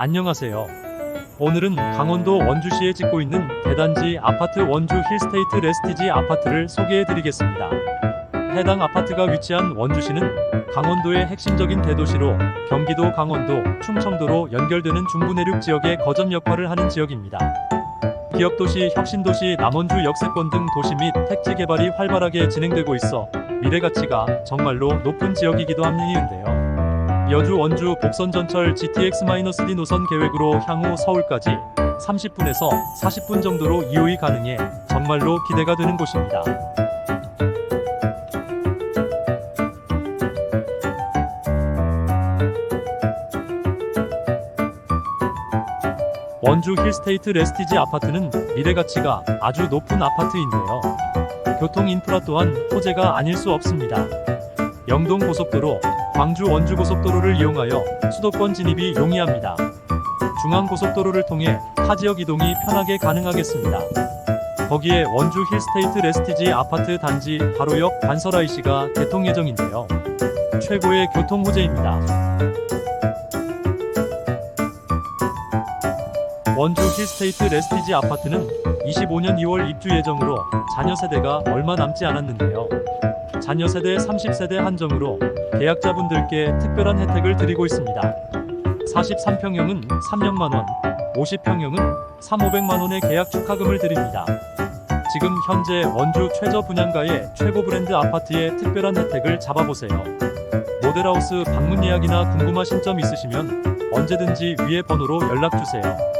안녕하세요. 오늘은 강원도 원주시에 짓고 있는 대단지 아파트 원주 힐스테이트 레스티지 아파트를 소개해 드리겠습니다. 해당 아파트가 위치한 원주시는 강원도의 핵심적인 대도시로 경기도 강원도, 충청도로 연결되는 중부내륙 지역의 거점 역할을 하는 지역입니다. 기업도시, 혁신도시, 남원주 역세권 등 도시 및 택지 개발이 활발하게 진행되고 있어 미래 가치가 정말로 높은 지역이기도 합니인데요. 여주 원주 복선 전철 GTX-D 노선 계획으로 향후 서울까지 30분에서 40분 정도로 이용이 가능해 정말로 기대가 되는 곳입니다. 원주 힐스테이트 레스티지 아파트는 미래 가치가 아주 높은 아파트인데요. 교통 인프라 또한 호재가 아닐 수 없습니다. 영동 고속도로, 광주 원주 고속도로를 이용하여 수도권 진입이 용이합니다. 중앙 고속도로를 통해 타 지역 이동이 편하게 가능하겠습니다. 거기에 원주 힐스테이트 레스티지 아파트 단지 바로 옆 간설 IC가 개통 예정인데요. 최고의 교통 호재입니다. 원주 힐스테이트 레스티지 아파트는 25년 2월 입주 예정으로 자녀 세대가 얼마 남지 않았는데요. 자녀 세대 30세대 한정으로 계약자분들께 특별한 혜택을 드리고 있습니다. 43평형은 3년만 원, 50평형은 3,500만 원의 계약 축하금을 드립니다. 지금 현재 원주 최저 분양가의 최고 브랜드 아파트의 특별한 혜택을 잡아보세요. 모델하우스 방문 예약이나 궁금하신 점 있으시면 언제든지 위에 번호로 연락 주세요.